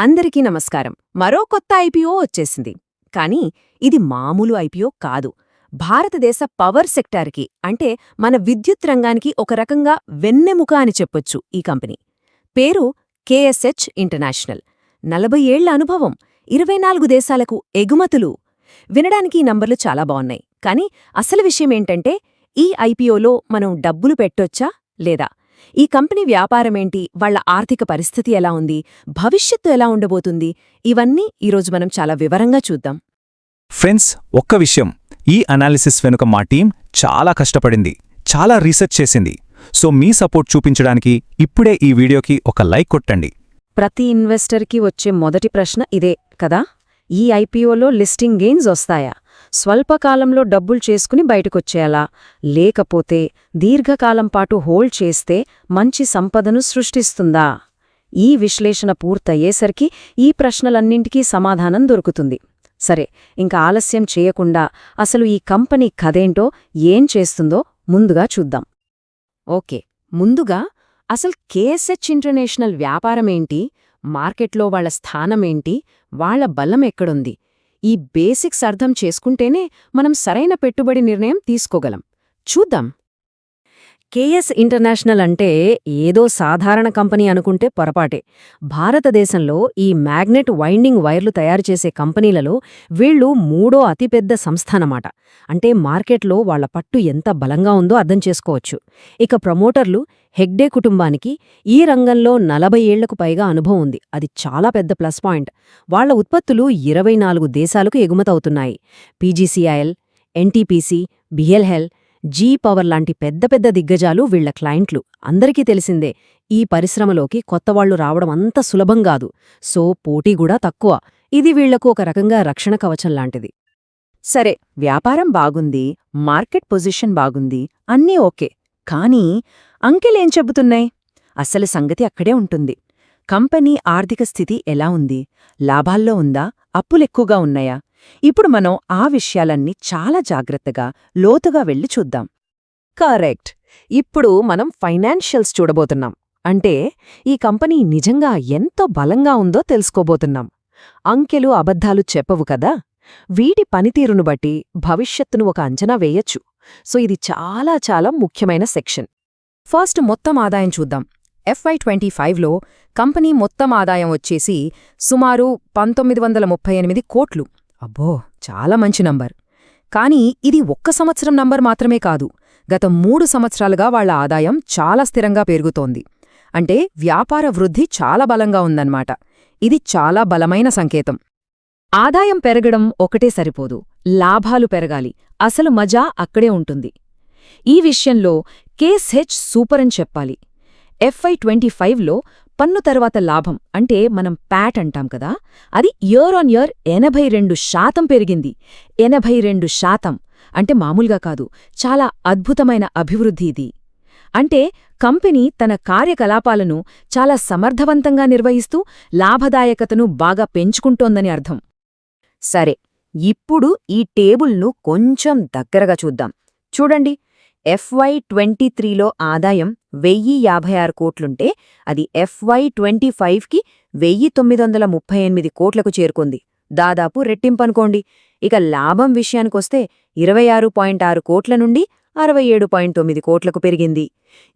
అందరికీ నమస్కారం. మరో కొత్త ఐపీఓ వచ్చేసింది. కానీ ఇది మామూలు ఐపీఓ కాదు. భారతదేశ పవర్ సెక్టార్కి అంటే మన విద్యుత్ రంగానికి ఒక రకంగా వెన్నెముక అని చెప్పొచ్చు ఈ కంపెనీ. పేరు కేఎస్హెచ్ ఇంటర్నేషనల్. నలభై ఏళ్ళ అనుభవం. ఇరవై నాలుగు దేశాలకు ఎగుమతులు. వినడానికి ఈ నంబర్లు చాలా బావున్నాయి. కానీ అసలు విషయమేంటంటే ఈ ఐపీఓలో మనం డబ్బులు పెట్టొచ్చా? లేదా? ఈ కంపెనీ వ్యాపారమేంటి? వాళ్ళ ఆర్థిక పరిస్థితి ఎలా ఉంది? భవిష్యత్తు ఎలా ఉండబోతుంది? ఇవన్నీ ఈరోజు మనం చాలా వివరంగా చూద్దాం. ఫ్రెండ్స్ ఒక్క విషయం. ఈ అనాలిసిస్ వెనుక మా టీం చాలా కష్టపడింది. చాలా రీసెర్చ్ చేసింది. సో మీ సపోర్ట్ చూపించడానికి ఇప్పుడే ఈ వీడియోకి ఒక లైక్ కొట్టండి. ప్రతి ఇన్వెస్టర్కి వచ్చే మొదటి ప్రశ్న ఇదే కదా? ఈ ఐపీఓలో లిస్టింగ్ గెయిన్స్ వస్తాయా? స్వల్పకాలంలో డబ్బులు చేసుకుని బయటకొచ్చేయాలా లేకపోతే దీర్ఘకాలం పాటు హోల్డ్ చేస్తే మంచి సంపదను సృష్టిస్తుందా? ఈ విశ్లేషణ పూర్తయ్యేసరికి ఈ ప్రశ్నలన్నింటికీ సమాధానం దొరుకుతుంది. సరే ఇంకా ఆలస్యం చేయకుండా అసలు ఈ కంపెనీ కథేంటో ఏం చేస్తుందో ముందుగా చూద్దాం. ఓకే ముందుగా అసలు కేఎస్హెచ్ ఇంటర్నేషనల్ వ్యాపారమేంటి? మార్కెట్లో వాళ్ళ స్థానమేంటి? వాళ్ళ బలం ఎక్కడుంది? ఈ బేసిక్స్ అర్థం చేసుకుంటేనే మనం సరైన పెట్టుబడి నిర్ణయం తీసుకోగలం. చూద్దాం. కేఎస్ ఇంటర్నేషనల్ అంటే ఏదో సాధారణ కంపెనీ అనుకుంటే పొరపాటే. భారతదేశంలో ఈ మ్యాగ్నెట్ వైండింగ్ వైర్లు తయారు చేసే కంపెనీలలో వీళ్ళు మూడో అతిపెద్ద సంస్థ అన్నమాట అంటే మార్కెట్లో వాళ్ళ పట్టు ఎంత బలంగా ఉందో అర్థం చేసుకోవచ్చు. ఇక ప్రమోటర్లు హెగ్డే కుటుంబానికి ఈ రంగంలో నలభై ఏళ్ళకు పైగా అనుభవం ఉంది. అది చాలా పెద్ద ప్లస్ పాయింట్. వాళ్ళ ఉత్పత్తులు ఇరవై నాలుగు దేశాలకు ఎగుమతవుతున్నాయి. PGCIL NTPC BHEL G power లాంటి పెద్ద పెద్ద దిగ్గజాలు వీళ్ళ క్లయింట్లు. అందరికీ తెలిసిందే ఈ పరిశ్రమలోకి కొత్తవాళ్ళు రావడం అంత సులభం కాదు. సో పోటీ కూడా తక్కువ. ఇది వీళ్ళకు ఒక రకంగా రక్షణ కవచం లాంటిది. సరే వ్యాపారం బాగుంది మార్కెట్ పొజిషన్ బాగుంది అన్నీ ఓకే. కానీ అంకెలేం చెబుతున్నాయి? అసలు సంగతి అక్కడే ఉంటుంది. కంపెనీ ఆర్థిక స్థితి ఎలా ఉంది? లాభాల్లో ఉందా? అప్పులెక్కువగా ఉన్నాయా? ఇప్పుడు మనం ఆ విషయాలన్నీ చాలా జాగ్రత్తగా లోతుగా వెళ్ళి చూద్దాం. కరెక్ట్. ఇప్పుడు మనం ఫైనాన్షియల్స్ చూడబోతున్నాం. అంటే ఈ కంపెనీ నిజంగా ఎంతో బలంగా ఉందో తెలుసుకోబోతున్నాం. అంకెలు అబద్ధాలు చెప్పవు కదా? వీటి పనితీరును బట్టి భవిష్యత్తును ఒక అంచనా వేయొచ్చు. సో ఇది చాలా చాలా ముఖ్యమైన సెక్షన్. ఫస్ట్ మొత్తం ఆదాయం చూద్దాం. ఎఫ్ఐ ట్వంటీ ఫైవ్లో కంపెనీ మొత్తం ఆదాయం వచ్చేసి సుమారు పంతొమ్మిది వందల ముప్పై ఎనిమిది కోట్లు. అబ్బో చాలా మంచి నంబర్. కానీ ఇది ఒక్క సంవత్సరం నంబర్ మాత్రమే కాదు గత మూడు సంవత్సరాలుగా వాళ్ళ ఆదాయం చాలా స్థిరంగా పెరుగుతోంది. అంటే వ్యాపార వృద్ధి చాలా బలంగా ఉందన్నమాట. ఇది చాలా బలమైన సంకేతం. ఆదాయం పెరగడం ఒకటే సరిపోదు లాభాలు పెరగాలి అసలు మజా అక్కడే ఉంటుంది. ఈ విషయంలో కేస్ హెచ్ సూపర్ అని చెప్పాలి. ఎఫ్ఐ ట్వంటీ ఫైవ్లో పన్ను తర్వాత లాభం అంటే మనం ప్యాట్ అంటాం కదా అది ఇయర్ ఆన్ ఇయర్ ఎనభై రెండు శాతం పెరిగింది. ఎనభై రెండు శాతం అంటే మామూలుగా కాదు చాలా అద్భుతమైన అభివృద్ధి ఇది. అంటే కంపెనీ తన కార్యకలాపాలను చాలా సమర్థవంతంగా నిర్వహిస్తూ లాభదాయకతను బాగా పెంచుకుంటోందని అర్థం. సరే ఇప్పుడు ఈ టేబుల్ను కొంచెం దగ్గరగా చూద్దాం. చూడండి ఎఫ్వై ట్వంటీ త్రీలో ఆదాయం వెయ్యి యాభై ఆరు కోట్లుంటే అది ఎఫ్వై ట్వంటీ ఫైవ్కి వెయ్యి తొమ్మిది వందల ముప్పై ఎనిమిది కోట్లకు చేరుకుంది. దాదాపు రెట్టింపనుకోండి. ఇక లాభం విషయానికొస్తే ఇరవై ఆరు పాయింట్ ఆరు కోట్ల నుండి అరవై ఏడు పాయింట్ తొమ్మిది కోట్లకు పెరిగింది.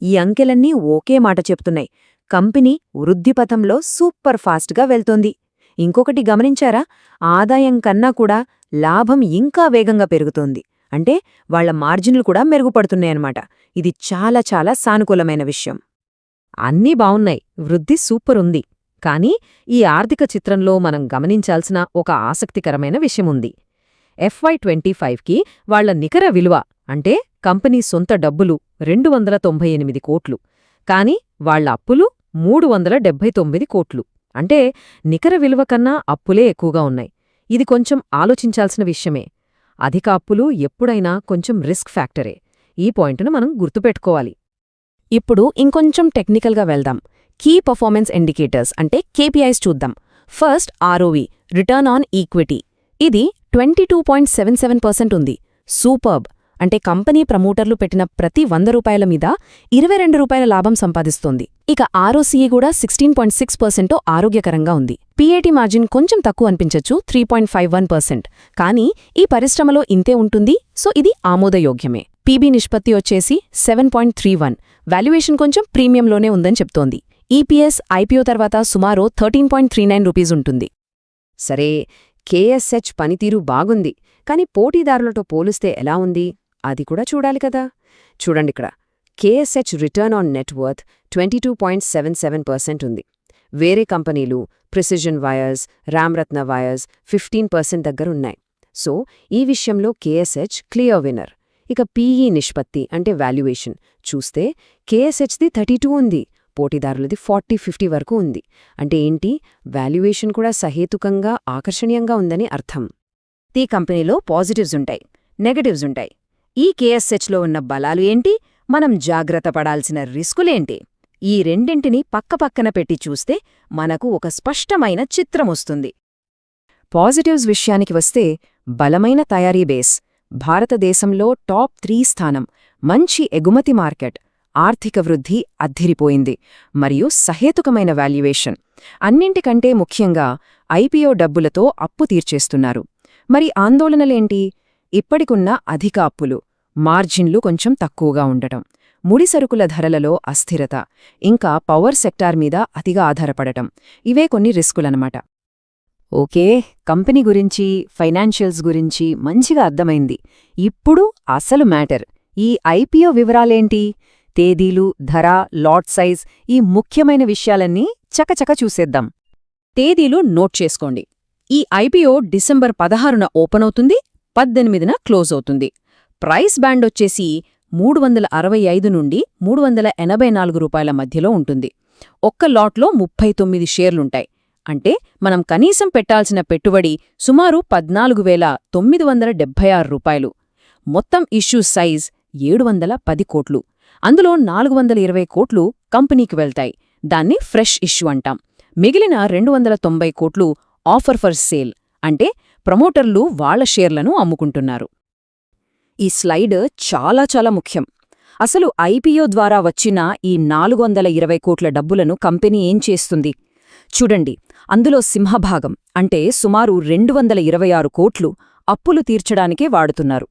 ఈ అంకెలన్నీ ఓకే మాట చెప్తున్నాయి. కంపెనీ వృద్ధిపథంలో సూపర్ ఫాస్ట్గా వెళ్తోంది. ఇంకొకటి గమనించారా? ఆదాయం కన్నా కూడా లాభం ఇంకా వేగంగా పెరుగుతోంది. అంటే వాళ్ళ మార్జిన్లు కూడా మెరుగుపడుతున్నాయన్నమాట. ఇది చాలా చాలా సానుకూలమైన విషయం. అన్నీ బావున్నాయి. వృద్ధి సూపర్ ఉంది కానీ ఈ ఆర్థిక చిత్రంలో మనం గమనించాల్సిన ఒక ఆసక్తికరమైన విషయముంది. ఎఫ్వై ట్వంటీ ఫైవ్కి వాళ్ళ నికర విలువ అంటే కంపెనీ సొంత డబ్బులు రెండు వందల తొంభై ఎనిమిది కోట్లు. కాని వాళ్ళ అప్పులు మూడు వందల డెబ్బై తొమ్మిది కోట్లు. అంటే నికర విలువ కన్నా అప్పులే ఎక్కువగా ఉన్నాయి. ఇది కొంచెం ఆలోచించాల్సిన విషయమే. అధిక అప్పులు ఎప్పుడైనా కొంచెం రిస్క్ ఫ్యాక్టరే. ఈ పాయింట్ను మనం గుర్తుపెట్టుకోవాలి. ఇప్పుడు ఇంకొంచెం టెక్నికల్గా వెళ్దాం. కీ పర్ఫార్మెన్స్ ఇండికేటర్స్ అంటే కేపీఐస్ చూద్దాం. First ROV return on equity. ఇది twenty two point seven seven percent ఉంది. సూపర్బ్. అంటే కంపెనీ ప్రమోటర్లు పెట్టిన ప్రతి వంద రూపాయల మీద ఇరవై రెండు రూపాయల లాభం సంపాదిస్తోంది. ఇక ఆర్ఓసీఈ కూడా సిక్స్టీన్ పాయింట్ సిక్స్ పర్సెంటో ఆరోగ్యకరంగా ఉంది. పీఏటీ మార్జిన్ కొంచెం తక్కువ అనిపించచ్చు three point five one percent. కానీ ఈ పరిశ్రమలో ఇంతే ఉంటుంది సో ఇది ఆమోదయోగ్యమే. పీబీ నిష్పత్తి వచ్చేసి seven point three one. Valuation కొంచెం ప్రీమియంలోనే ఉందని చెప్తోంది. ఈపీఎస్ ఐపీఓ తర్వాత సుమారు thirteen point three nine rupees ఉంటుంది. సరే కేఎస్హెచ్ పనితీరు బాగుంది కానీ పోటీదారులతో పోలిస్తే ఎలా ఉంది? అది కూడా చూడాలి కదా. చూడండి ఇక్కడ. KSH return on net worth twenty two point seven seven percent ఉంది. వేరే కంపెనీలు precision wires Ramratna wires fifteen percent దగ్గరున్నాయి so ఈ విషయంలో కేఎస్హెచ్ క్లియర్ విన్నర్. ఇక పీఈ నిష్పత్తి అంటే వాల్యుయేషన్. చూస్తే కేఎస్హెచ్ది థర్టీ టూ ఉంది పోటీదారులది ఫార్టీ ఫిఫ్టీ వరకు ఉంది. అంటే ఏంటి? వాల్యుయేషన్ కూడా సహేతుకంగా ఆకర్షణీయంగా ఉందని అర్థం. ఈ కంపెనీలో పాజిటివ్స్ ఉంటాయి నెగటివ్స్ ఉంటాయి. ఈ కేఎస్హెచ్లో ఉన్న బలాలు ఏంటి? మనం జాగ్రత్త పడాల్సిన రిస్కులేంటి ఈ రెండింటిని పక్కపక్కన పెట్టి చూస్తే మనకు ఒక స్పష్టమైన చిత్రమొస్తుంది పాజిటివ్స్ విషయానికి వస్తే బలమైన తయారీ బేస్ భారతదేశంలో టాప్ త్రీ స్థానం మంచి ఎగుమతి మార్కెట్ ఆర్థిక వృద్ధి అద్దిరిపోయింది మరియు సహేతుకమైన వాల్యుయేషన్. అన్నింటికంటే ముఖ్యంగా ఐపీఓ డబ్బులతో అప్పు తీర్చేస్తున్నారు. మరి ఆందోళనలేంటి? ఇప్పటికున్న అధిక అప్పులు మార్జిన్లు కొంచెం తక్కువగా ఉండటం. ముడిసరుకుల ధరలలో అస్థిరత ఇంకా పవర్ సెక్టార్ మీద అతిగా ఆధారపడటం. ఇవే కొన్ని రిస్కులనమాట ఓకే కంపెనీ గురించి ఫైనాన్షియల్స్ గురించి మంచిగా అర్థమైంది. ఇప్పుడు అసలు మ్యాటర్. ఈ ఐపీఓ వివరాలేంటి? తేదీలు ధర లాట్ సైజ్ ఈ ముఖ్యమైన విషయాలన్నీ చకచక చూసేద్దాం. తేదీలు నోట్ చేసుకోండి. ఈ ఐపీఓ డిసెంబర్ పదహారున ఓపెన్ అవుతుంది పద్దెనిమిదిన క్లోజ్ అవుతుంది. ప్రైస్ బ్యాండ్ వచ్చేసి మూడు వందల అరవై ఐదు నుండి మూడు వందల ఎనభై నాలుగు రూపాయల మధ్యలో ఉంటుంది. ఒక్క లాట్లో ముప్పై తొమ్మిది షేర్లుంటాయి. అంటే మనం కనీసం పెట్టాల్సిన పెట్టుబడి సుమారు పద్నాలుగు వేల తొమ్మిది వందల డెబ్బై ఆరు రూపాయలు. మొత్తం ఇష్యూ సైజ్ ఏడు వందల పది కోట్లు. అందులో నాలుగు వందల ఇరవై కోట్లు కంపెనీకి వెళ్తాయి. దాన్ని ఫ్రెష్ ఇష్యూ అంటాం. మిగిలిన రెండు వందల తొంభై కోట్లు ఆఫర్ ఫర్ సేల్. అంటే ప్రమోటర్లు వాళ్ళ షేర్లను అమ్ముకుంటున్నారు. ఈ స్లైడ్ చాలా చాలా ముఖ్యం. అసలు ఐపీఓ ద్వారా వచ్చిన ఈ నాలుగు వందల ఇరవై కోట్ల డబ్బులను కంపెనీ ఏం చేస్తుంది? చూడండి అందులో సింహభాగం అంటే సుమారు రెండు వందల ఇరవై ఆరు కోట్లు అప్పులు తీర్చడానికే వాడుతున్నారు.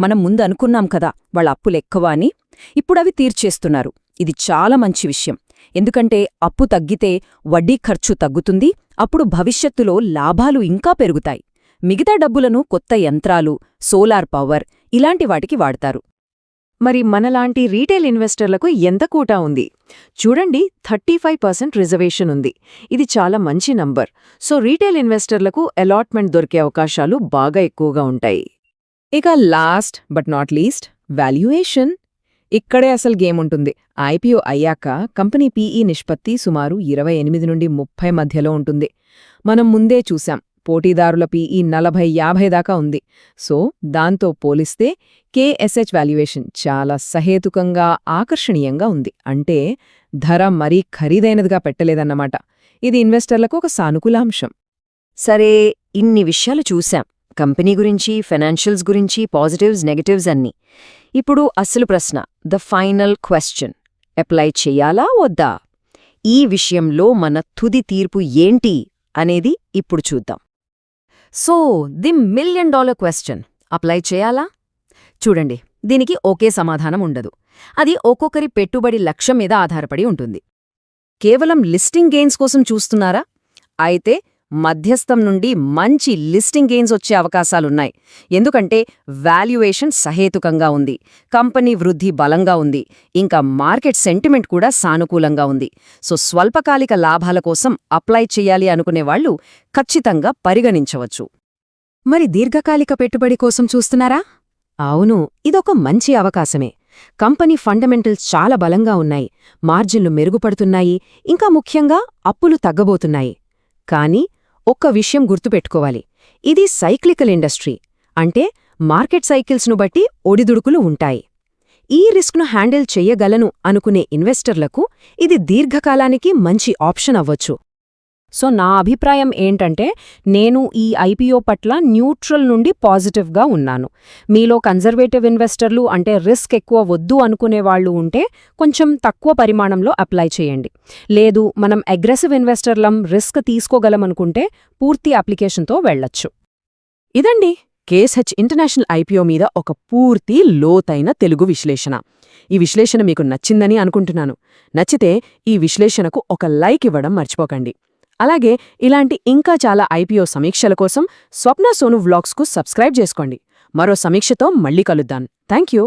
మనం ముందు అనుకున్నాం కదా వాళ్ళ అప్పులెక్కువ అని. ఇప్పుడవి తీర్చేస్తున్నారు. ఇది చాలా మంచి విషయం. ఎందుకంటే అప్పు తగ్గితే వడ్డీ ఖర్చు తగ్గుతుంది అప్పుడు భవిష్యత్తులో లాభాలు ఇంకా పెరుగుతాయి. మిగతా డబ్బులను కొత్త యంత్రాలు సోలార్ పవర్ ఇలాంటి వాటికి వాడతారు. మరి మనలాంటి రీటైల్ ఇన్వెస్టర్లకు ఎంత కూటా ఉంది? చూడండి థర్టీ ఫైవ్ పర్సెంట్ రిజర్వేషన్ ఉంది. ఇది చాలా మంచి నంబర్. సో రీటైల్ ఇన్వెస్టర్లకు అలాట్మెంట్ దొరికే అవకాశాలు బాగా ఎక్కువగా ఉంటాయి. ఇక last but not least valuation. ఇక్కడే అసలు గేమ్ ఉంటుంది. ఐపీఓ అయ్యాక కంపెనీ పీఈ నిష్పత్తి సుమారు ఇరవై ఎనిమిది నుండి ముప్పై మధ్యలో ఉంటుంది. మనం ముందే చూశాం. పోటీదారుల పీఈ నలభై యాభై దాకా ఉంది. సో దాంతో పోలిస్తే కేఎస్హెచ్ వాల్యుయేషన్ చాలా సహేతుకంగా ఆకర్షణీయంగా ఉంది. అంటే ధర మరీ ఖరీదైనదిగా పెట్టలేదన్నమాట. ఇది ఇన్వెస్టర్లకు ఒక సానుకూలాంశం. సరే ఇన్ని విషయాలు చూశాం. కంపెనీ గురించి ఫైనాన్షియల్స్ గురించి పాజిటివ్స్ నెగటివ్స్ అన్నీ. ఇప్పుడు అసలు ప్రశ్న ద ఫైనల్ క్వశ్చన్ అప్లై చెయ్యాలా వద్దా? ఈ విషయంలో మన తుది తీర్పు ఏంటి అనేది ఇప్పుడు చూద్దాం. So the million dollar question apply చేయాలా? చూడండి దీనికి ఒకే సమాధానం ఉండదు. అది ఒక్కొక్కరి పెట్టుబడి లక్ష్యం మీద ఆధారపడి ఉంటుంది. కేవలం లిస్టింగ్ గెయిన్స్ కోసం చూస్తున్నారా? అయితే మధ్యస్థం నుండి మంచి లిస్టింగ్ గెయిన్స్ వచ్చే అవకాశాలున్నాయి. ఎందుకంటే వాల్యుయేషన్ సహేతుకంగా ఉంది. కంపెనీ వృద్ధి బలంగా ఉంది. ఇంకా మార్కెట్ సెంటిమెంట్ కూడా సానుకూలంగా ఉంది. సో స్వల్పకాలిక లాభాల కోసం అప్లై చెయ్యాలి అనుకునేవాళ్ళు ఖచ్చితంగా పరిగణించవచ్చు. మరి దీర్ఘకాలిక పెట్టుబడి కోసం చూస్తున్నారా? అవును ఇదొక మంచి అవకాశమే. కంపెనీ ఫండమెంటల్స్ చాలా బలంగా ఉన్నాయి. మార్జిన్లు మెరుగుపడుతున్నాయి. ఇంకా ముఖ్యంగా అప్పులు తగ్గబోతున్నాయి. కానీ ఒక్క విషయం గుర్తుపెట్టుకోవాలి. ఇది సైక్లికల్ ఇండస్ట్రీ. అంటే మార్కెట్ సైకిల్స్ను బట్టి ఒడిదుడుకులు ఉంటాయి. ఈ రిస్క్ను హ్యాండిల్ చెయ్యగలను అనుకునే ఇన్వెస్టర్లకు ఇది దీర్ఘకాలానికి మంచి ఆప్షన్ అవ్వచ్చు. సో నా అభిప్రాయం ఏంటంటే నేను ఈ ఐపీఓ పట్ల న్యూట్రల్ నుండి పాజిటివ్గా ఉన్నాను. మీలో కన్జర్వేటివ్ ఇన్వెస్టర్లు అంటే రిస్క్ ఎక్కువ వద్దు అనుకునే వాళ్ళు ఉంటే కొంచెం తక్కువ పరిమాణంలో అప్లై చేయండి. లేదు మనం అగ్రెసివ్ ఇన్వెస్టర్లం రిస్క్ తీసుకోగలమనుకుంటే పూర్తి అప్లికేషన్తో వెళ్ళొచ్చు. ఇదండి కేఎస్హెచ్ ఇంటర్నేషనల్ ఐపీఓ మీద ఒక పూర్తి లోతైన తెలుగు విశ్లేషణ. ఈ విశ్లేషణ మీకు నచ్చిందని అనుకుంటున్నాను. నచ్చితే ఈ విశ్లేషణకు ఒక లైక్ ఇవ్వడం మర్చిపోకండి. అలాగే ఇలాంటి ఇంకా చాలా ఐపీఓ సమీక్షల కోసం స్వప్న సోను వ్లాగ్స్కు సబ్స్క్రైబ్ చేసుకోండి. మరో సమీక్షతో మళ్ళీ కలుద్దాం. Thank you